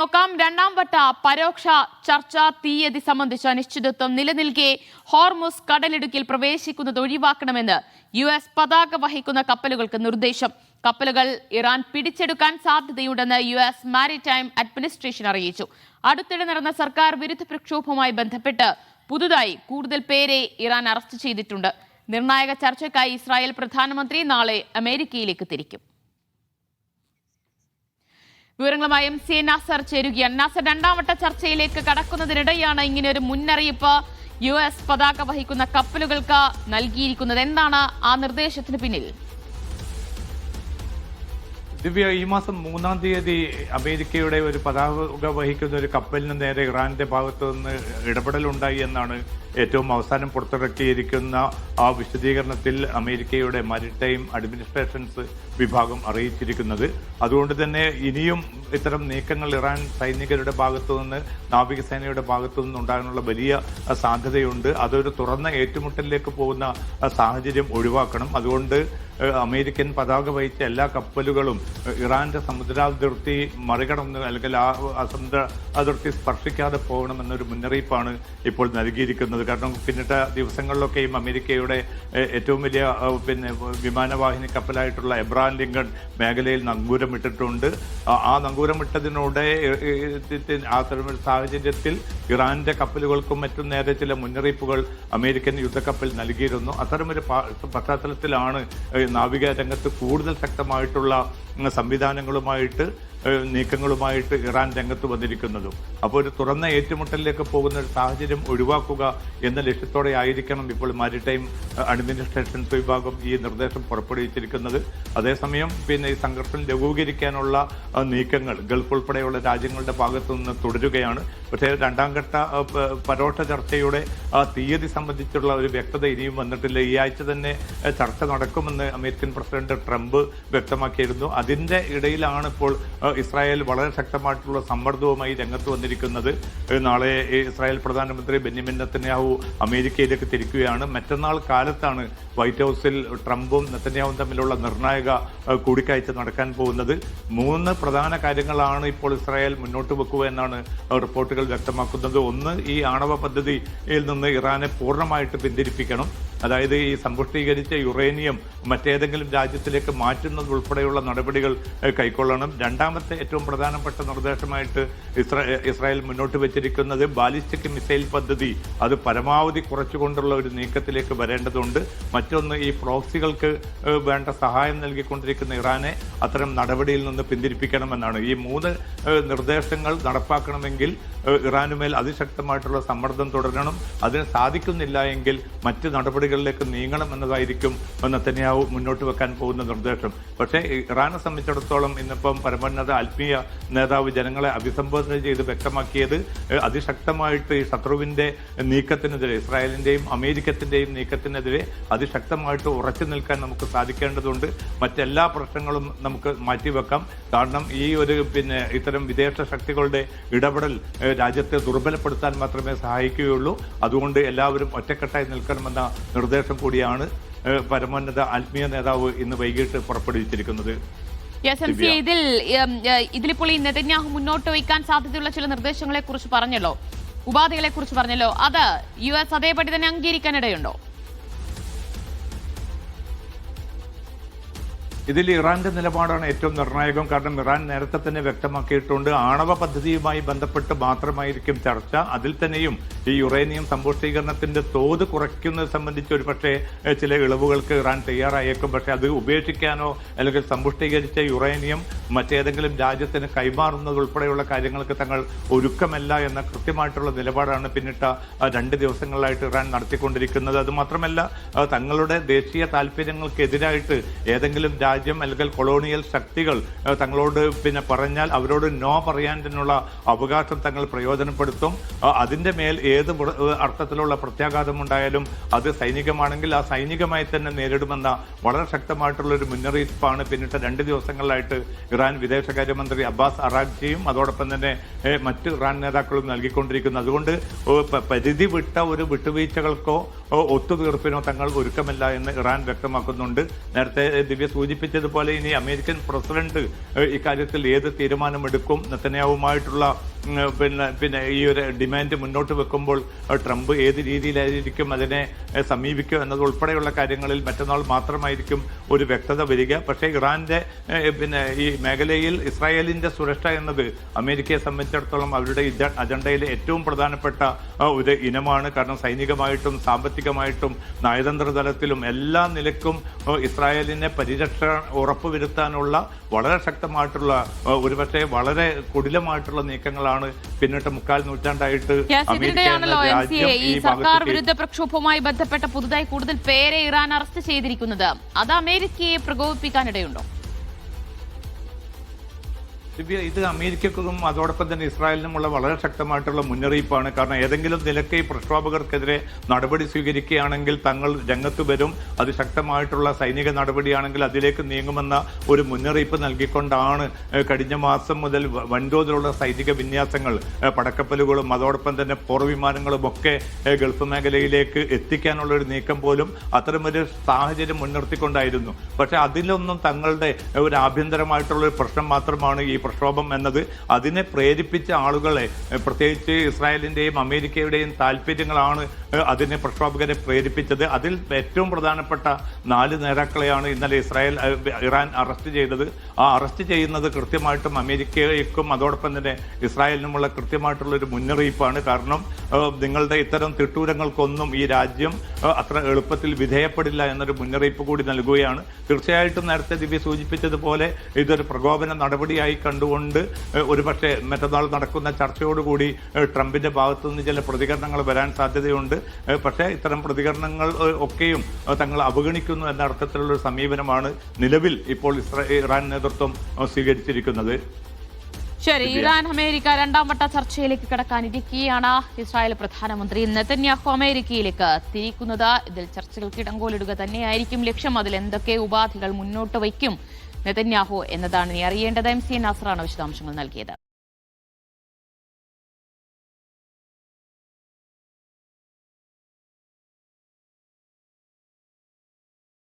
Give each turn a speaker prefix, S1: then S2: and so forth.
S1: നോക്കാം. രണ്ടാം വട്ട പരോക്ഷ ചർച്ച തീയതി സംബന്ധിച്ച അനിശ്ചിതത്വം നിലനിൽക്കെ ഹോർമുസ് കടലിടുക്കിൽ പ്രവേശിക്കുന്നത് ഒഴിവാക്കണമെന്ന് യു എസ് പതാക വഹിക്കുന്ന കപ്പലുകൾക്ക് നിർദ്ദേശം. കപ്പലുകൾ ഇറാൻ പിടിച്ചെടുക്കാൻ സാധ്യതയുണ്ടെന്ന് യു എസ് മാരിടൈം അഡ്മിനിസ്ട്രേഷൻ അറിയിച്ചു. അടുത്തിടെ നടന്ന സർക്കാർ വിരുദ്ധ പ്രക്ഷോഭവുമായി ബന്ധപ്പെട്ട് പുതുതായി കൂടുതൽ പേരെ ഇറാൻ അറസ്റ്റ് ചെയ്തിട്ടുണ്ട്. നിർണായക ചർച്ചയ്ക്കായി ഇസ്രായേൽ പ്രധാനമന്ത്രി നാളെ അമേരിക്കയിലേക്ക് തിരിക്കും. വിവരങ്ങളുമായി എം സി നാസർ ചേരുകയാണ്. നാസർ രണ്ടാംവട്ട ചർച്ചയിലേക്ക് കടക്കുന്നതിനിടെയാണ് ഇങ്ങനെ ഒരു മുന്നറിയിപ്പ് യു എസ് പതാക വഹിക്കുന്ന കപ്പലുകൾക്ക് നൽകിയിരിക്കുന്നത്. എന്താണ് ആ നിർദ്ദേശത്തിന് പിന്നിൽ?
S2: ദിവ്യ ഈ മാസം മൂന്നാം തീയതി അമേരിക്കയുടെ ഒരു പതാക വഹിക്കുന്ന ഒരു കപ്പലിന് നേരെ ഇറാന്റെ ഭാഗത്തു നിന്ന് ഇടപെടലുണ്ടായി എന്നാണ് ഏറ്റവും അവസാനം പുറത്തിറക്കിയിരിക്കുന്ന ആ വിശദീകരണത്തിൽ അമേരിക്കയുടെ മാരിടൈം അഡ്മിനിസ്ട്രേഷൻസ് വിഭാഗം അറിയിച്ചിരിക്കുന്നത്. അതുകൊണ്ട് തന്നെ ഇനിയും ഇത്തരം നീക്കങ്ങൾ ഇറാൻ സൈനികരുടെ ഭാഗത്തു നിന്ന് നാവികസേനയുടെ ഭാഗത്തു നിന്ന് ഉണ്ടാകാനുള്ള വലിയ സാധ്യതയുണ്ട്. അതൊരു തുറന്ന ഏറ്റുമുട്ടലിലേക്ക് പോകുന്ന സാഹചര്യം ഒഴിവാക്കണം. അതുകൊണ്ട് അമേരിക്കൻ പതാക വഹിച്ച എല്ലാ കപ്പലുകളും ഇറാന്റെ സമുദ്രാതിർത്തി മറികടന്ന് അല്ലെങ്കിൽ ആ സമുദ്ര അതിർത്തി സ്പർശിക്കാതെ പോകണമെന്നൊരു മുന്നറിയിപ്പാണ് ഇപ്പോൾ നൽകിയിരിക്കുന്നത്. കാരണം പിന്നിട്ട ദിവസങ്ങളിലൊക്കെയും അമേരിക്കയുടെ ഏറ്റവും വലിയ പിന്നെ വിമാനവാഹിനി കപ്പലായിട്ടുള്ള എബ്രാൻ ലിങ്കൺ മേഖലയിൽ നങ്കൂരമിട്ടിട്ടുണ്ട്. ആ- നങ്കൂരമിട്ടതിനോടെ അത്തരമൊരു സാഹചര്യത്തിൽ ഇറാന്റെ കപ്പലുകൾക്കും മറ്റും നേരെ ചില മുന്നറിയിപ്പുകൾ അമേരിക്കൻ യുദ്ധക്കപ്പൽ നൽകിയിരുന്നു. അത്തരമൊരു പശ്ചാത്തലത്തിലാണ് നാവിക രംഗത്ത് കൂടുതൽ ശക്തമായിട്ടുള്ള സംവിധാനങ്ങളുമായിട്ട് നീക്കങ്ങളുമായിട്ട് ഇറാൻ രംഗത്ത് വന്നിരിക്കുന്നതും. അപ്പോൾ ഒരു തുറന്ന ഏറ്റുമുട്ടലിലേക്ക് പോകുന്ന ഒരു സാഹചര്യം ഒഴിവാക്കുക എന്ന ലക്ഷ്യത്തോടെ ആയിരിക്കണം ഇപ്പോൾ മാരിടൈം അഡ്മിനിസ്ട്രേഷൻസ് വിഭാഗം ഈ നിർദ്ദേശം പുറപ്പെടുവിച്ചിരിക്കുന്നത്. അതേസമയം പിന്നെ ഈ സംഘർഷം ലഘൂകരിക്കാനുള്ള നീക്കങ്ങൾ ഗൾഫ് ഉൾപ്പെടെയുള്ള രാജ്യങ്ങളുടെ ഭാഗത്തു നിന്ന് തുടരുകയാണ്. പക്ഷേ രണ്ടാം ഘട്ട പരോക്ഷ ചർച്ചയുടെ തീയതി സംബന്ധിച്ചുള്ള ഒരു വ്യക്തത ഇനിയും വന്നിട്ടില്ല. ഈ ആഴ്ച തന്നെ ചർച്ച നടക്കുമെന്ന് അമേരിക്കൻ പ്രസിഡന്റ് ട്രംപ് വ്യക്തമാക്കിയിരുന്നു. അതിന്റെ ഇടയിലാണ് ഇപ്പോൾ ഇസ്രായേൽ വളരെ ശക്തമായിട്ടുള്ള സമ്മർദ്ദവുമായി രംഗത്ത് വന്നിരിക്കുന്നത്. നാളെ ഇസ്രായേൽ പ്രധാനമന്ത്രി ബെന്യമിൻ നെത്തന്യാഹു അമേരിക്കയിലേക്ക് തിരിക്കുകയാണ്. മറ്റന്നാൾ കാലത്താണ് വൈറ്റ് ഹൗസിൽ ട്രംപും നത്തന്യാഹും തമ്മിലുള്ള നിർണായക കൂടിക്കാഴ്ച നടക്കാൻ പോകുന്നത്. മൂന്ന് പ്രധാന കാര്യങ്ങളാണ് ഇപ്പോൾ ഇസ്രായേൽ മുന്നോട്ട് വെക്കുക എന്നാണ് റിപ്പോർട്ടുകൾ വ്യക്തമാക്കുന്നത്. ഒന്ന് ഈ ആണവ പദ്ധതിയിൽ നിന്ന് ഇറാനെ പൂർണമായിട്ട് പിന്തിരിപ്പിക്കണം. അതായത് ഈ സമ്പുഷ്ടീകരിച്ച യുറേനിയം മറ്റേതെങ്കിലും രാജ്യത്തിലേക്ക് മാറ്റുന്നത് ഉൾപ്പെടെയുള്ള നടപടികൾ കൈക്കൊള്ളണം. രണ്ടാമത്തെ ഏറ്റവും പ്രധാനപ്പെട്ട നിർദ്ദേശമായിട്ട് ഇസ്രാ ഇസ്രായേൽ മുന്നോട്ട് വെച്ചിരിക്കുന്നത് ബാലിസ്റ്റിക് മിസൈൽ പദ്ധതി. അത് പരമാവധി കുറച്ചുകൊണ്ടുള്ള ഒരു നീക്കത്തിലേക്ക് വരേണ്ടതുണ്ട്. മറ്റൊന്ന് ഈ പ്രോക്സികൾക്ക് വേണ്ട സഹായം നൽകിക്കൊണ്ടിരിക്കുന്ന ഇറാനെ അത്തരം നടപടിയിൽ നിന്ന് പിന്തിരിപ്പിക്കണമെന്നാണ്. ഈ മൂന്ന് നിർദ്ദേശങ്ങൾ നടപ്പാക്കണമെങ്കിൽ ഇറാനുമേൽ അതിശക്തമായിട്ടുള്ള സമ്മർദ്ദം തുടരണം. അതിന് സാധിക്കുന്നില്ല എങ്കിൽ മറ്റ് നടപടികളിലേക്ക് നീങ്ങണം എന്നതായിരിക്കും നെത്തന്യാവു മുന്നോട്ട് വെക്കാൻ പോകുന്ന നിർദ്ദേശം. പക്ഷേ ഇറാനെ സംബന്ധിച്ചിടത്തോളം ഇന്നിപ്പം പരമോന്നത ആത്മീയ നേതാവ് ജനങ്ങളെ അഭിസംബോധന ചെയ്ത് വ്യക്തമാക്കിയത് അതിശക്തമായിട്ട് ഈ ശത്രുവിന്റെ നീക്കത്തിനെതിരെ ഇസ്രായേലിന്റെയും അമേരിക്കത്തിന്റെയും നീക്കത്തിനെതിരെ അതിശക്തമായിട്ട് ഉറച്ചു നിൽക്കാൻ നമുക്ക് സാധിക്കേണ്ടതുണ്ട്. മറ്റെല്ലാ പ്രശ്നങ്ങളും നമുക്ക് മാറ്റിവെക്കാം. കാരണം ഈ ഒരു പിന്നെ ഇത്തരം വിദേശ ശക്തികളുടെ ഇടപെടൽ രാജ്യത്തെ ദുർബലപ്പെടുത്താൻ മാത്രമേ സഹായിക്കുകയുള്ളൂ. അതുകൊണ്ട് എല്ലാവരും ഒറ്റക്കെട്ടായി നിൽക്കണമെന്ന നിർദ്ദേശം കൂടിയാണ് പരമോന്നത ആത്മീയ നേതാവ് ഇന്ന് വൈകിട്ട് പുറപ്പെടുവിച്ചിരിക്കുന്നത്.
S1: യെസ് എം സി ഇതിൽ ഇതിലിപ്പോൾ ഈ നെതന്യാഹു മുന്നോട്ട് വയ്ക്കാൻ സാധ്യതയുള്ള ചില നിർദ്ദേശങ്ങളെ കുറിച്ച് പറഞ്ഞല്ലോ ഉപാധികളെ കുറിച്ച് പറഞ്ഞല്ലോ അത് യു എസ് അതേപടി തന്നെ അംഗീകരിക്കാനിടയുണ്ടോ?
S2: ഇതിൽ ഇറാന്റെ നിലപാടാണ് ഏറ്റവും നിർണായകം. കാരണം ഇറാൻ നേരത്തെ തന്നെ വ്യക്തമാക്കിയിട്ടുണ്ട് ആണവ പദ്ധതിയുമായി ബന്ധപ്പെട്ട് മാത്രമായിരിക്കും ചർച്ച. അതിൽ തന്നെയും ഈ യുറേനിയം സമ്പുഷ്ടീകരണത്തിന്റെ തോത് കുറയ്ക്കുന്നത് സംബന്ധിച്ച് ഒരു പക്ഷേ ചില ഇളവുകൾക്ക് ഇറാൻ തയ്യാറായേക്കും. പക്ഷേ അത് ഉപേക്ഷിക്കാനോ അല്ലെങ്കിൽ സമ്പുഷ്ടീകരിച്ച യുറേനിയം മറ്റേതെങ്കിലും രാജ്യത്തിന് കൈമാറുന്നത് ഉൾപ്പെടെയുള്ള കാര്യങ്ങൾക്ക് തങ്ങൾ ഒരുക്കമല്ല എന്ന കൃത്യമായിട്ടുള്ള നിലപാടാണ് പിന്നിട്ട രണ്ട് ദിവസങ്ങളിലായിട്ട് ഇറാൻ നടത്തിക്കൊണ്ടിരിക്കുന്നത്. അത് മാത്രമല്ല തങ്ങളുടെ ദേശീയ താല്പര്യങ്ങൾക്കെതിരായിട്ട് ഏതെങ്കിലും രാജ്യം അല്ലെങ്കിൽ കൊളോണിയൽ ശക്തികൾ തങ്ങളോട് പിന്നെ പറഞ്ഞാൽ അവരോട് നോ പറയാൻ തന്നെയുള്ള അവകാശം തങ്ങൾ പ്രയോജനപ്പെടുത്തും. അതിന്റെ മേൽ ഏത് അർത്ഥത്തിലുള്ള പ്രത്യാഘാതം ഉണ്ടായാലും അത് സൈനികമാണെങ്കിൽ ആ സൈനികമായി തന്നെ നേരിടുമെന്ന വളരെ ശക്തമായിട്ടുള്ള ഒരു മുന്നറിയിപ്പാണ് പിന്നിട്ട രണ്ട് ദിവസങ്ങളിലായിട്ട് ഇറാൻ വിദേശകാര്യമന്ത്രി അബ്ബാസ് അറാഖ്ജിയും അതോടൊപ്പം തന്നെ മറ്റ് ഇറാൻ നേതാക്കളും നൽകിക്കൊണ്ടിരിക്കുന്നത് അതുകൊണ്ട് പരിധി വിട്ട ഒരു വിട്ടുവീഴ്ചകൾക്കോ ഒത്തുതീർപ്പിനോ തങ്ങൾ ഒരുക്കമല്ല എന്ന് ഇറാൻ വ്യക്തമാക്കുന്നുണ്ട്. നേരത്തെ ദിവ്യ സൂചിപ്പിച്ചതുപോലെ ഇനി അമേരിക്കൻ പ്രസിഡന്റ് ഇക്കാര്യത്തിൽ ഏത് തീരുമാനമെടുക്കും നെത്തനയാവുമായിട്ടുള്ള പിന്നെ പിന്നെ ഈ ഒരു ഡിമാൻഡ് മുന്നോട്ട് വെക്കുമ്പോൾ ട്രംപ് ഏത് രീതിയിലായിരിക്കും അതിനെ സമീപിക്കുക എന്നത് ഉൾപ്പെടെയുള്ള കാര്യങ്ങളിൽ മറ്റന്നാൾ മാത്രമായിരിക്കും ഒരു വ്യക്തത വരിക. പക്ഷേ ഇറാന്റെ ഏഹ്, പിന്നെ ഈ മേഖലയിൽ ഇസ്രായേലിന്റെ സുരക്ഷ എന്നത് അമേരിക്കയെ സംബന്ധിച്ചിടത്തോളം അവരുടെ അജണ്ടയിലെ ഏറ്റവും പ്രധാനപ്പെട്ട ഒരു ഇനമാണ്. കാരണം സൈനികമായിട്ടും സാമ്പത്തികമായിട്ടും നയതന്ത്ര തലത്തിലും എല്ലാ നിലക്കും ഇസ്രായേലിനെ പരിരക്ഷ ഉറപ്പുവരുത്താനുള്ള വളരെ ശക്തമായിട്ടുള്ള ഒരുപക്ഷെ വളരെ കുടിലമായിട്ടുള്ള നീക്കങ്ങളാണ് പിന്നിട്ട് മുക്കാൽ നൂറ്റാണ്ടായിട്ട്
S1: ഈ സർക്കാർ വിരുദ്ധ പ്രക്ഷോഭവുമായി ബന്ധപ്പെട്ട പുതുതായി കൂടുതൽ പേരെ ഇറാൻ അറസ്റ്റ് ചെയ്തിരിക്കുന്നത്. അത് അമേരിക്കയെ പ്രകോപിപ്പിക്കാനിടയുണ്ടോ?
S2: ഇത് അമേരിക്കക്കും അതോടൊപ്പം തന്നെ ഇസ്രായേലിനുമുള്ള വളരെ ശക്തമായിട്ടുള്ള മുന്നറിയിപ്പാണ്. കാരണം ഏതെങ്കിലും നിലയ്ക്ക് ഈ പ്രക്ഷോഭകർക്കെതിരെ നടപടി സ്വീകരിക്കുകയാണെങ്കിൽ തങ്ങൾ രംഗത്ത് വരും. അത് ശക്തമായിട്ടുള്ള സൈനിക നടപടിയാണെങ്കിൽ അതിലേക്ക് നീങ്ങുമെന്ന ഒരു മുന്നറിയിപ്പ് നൽകിക്കൊണ്ടാണ് കഴിഞ്ഞ മാസം മുതൽ വൻതോതിലുള്ള സൈനിക വിന്യാസങ്ങൾ പടക്കപ്പലുകളും അതോടൊപ്പം തന്നെ പോർവിമാനങ്ങളും ഒക്കെ ഗൾഫ് മേഖലയിലേക്ക് എത്തിക്കാനുള്ള ഒരു നീക്കം പോലും അത്തരമൊരു സാഹചര്യം മുൻനിർത്തിക്കൊണ്ടായിരുന്നു. പക്ഷേ അതിലൊന്നും തങ്ങളുടെ ഒരു ആഭ്യന്തരമായിട്ടുള്ള ഒരു പ്രശ്നം മാത്രമാണ് ഈ പ്രക്ഷോഭം എന്നത് അതിനെ പ്രേരിപ്പിച്ച ആളുകളെ പ്രത്യേകിച്ച് ഇസ്രായേലിന്റെയും അമേരിക്കയുടെയും താല്പര്യങ്ങളാണ് അതിനെ പ്രക്ഷോഭകരെ പ്രേരിപ്പിച്ചത്. അതിൽ ഏറ്റവും പ്രധാനപ്പെട്ട നാല് നേതാക്കളെയാണ് ഇന്നലെ ഇസ്രായേൽ ഇറാൻ അറസ്റ്റ് ചെയ്തത്. ആ അറസ്റ്റ് ചെയ്യുന്നത് കൃത്യമായിട്ടും അമേരിക്കയ്ക്കും അതോടൊപ്പം തന്നെ ഇസ്രായേലിനുമുള്ള കൃത്യമായിട്ടുള്ള ഒരു മുന്നറിയിപ്പാണ്. കാരണം നിങ്ങളുടെ ഇത്തരം തിട്ടൂരങ്ങൾക്കൊന്നും ഈ രാജ്യം അത്ര എളുപ്പത്തിൽ വിധേയപ്പെടില്ല എന്നൊരു മുന്നറിയിപ്പ് കൂടി നൽകുകയാണ്. തീർച്ചയായിട്ടും നേരത്തെ ദിവ്യ സൂചിപ്പിച്ചതുപോലെ ഇതൊരു പ്രകോപന നടപടിയായി കണ്ടുകൊണ്ട് ഒരു ഒരുപക്ഷെ മറ്റന്നാൾ നടക്കുന്ന ചർച്ചയോടുകൂടി ട്രംപിന്റെ ഭാഗത്തു നിന്ന് ചില പ്രതികരണങ്ങൾ വരാൻ സാധ്യതയുണ്ട്. പക്ഷേ ഇത്തരം പ്രതികരണങ്ങൾ ഒക്കെയും തങ്ങൾ അവഗണിക്കുന്നു എന്ന അർത്ഥത്തിലുള്ള ഒരു സമീപനമാണ് നിലവിൽ ഇപ്പോൾ ഇറാൻ നേതൃത്വം സ്വീകരിച്ചിരിക്കുന്നത്.
S1: ശരി ഇറാൻ അമേരിക്ക രണ്ടാം വട്ട ചർച്ചയിലേക്ക് കടക്കാനിരിക്കുകയാണ് ഇസ്രായേൽ പ്രധാനമന്ത്രി നെതന്യാഹു അമേരിക്കയിലേക്ക് തിരിക്കുന്നത്. ഇതിൽ ചർച്ചകൾക്ക് ഇടങ്കോലിടുക തന്നെയായിരിക്കും ലക്ഷ്യം. അതിൽ എന്തൊക്കെ ഉപാധികൾ മുന്നോട്ട് വയ്ക്കും? നെതന്യാഹു എന്നതാണ് ഇനി അറിയേണ്ടത്. എം സി നസറാണ് വിശദാംശങ്ങൾ നൽകിയത്.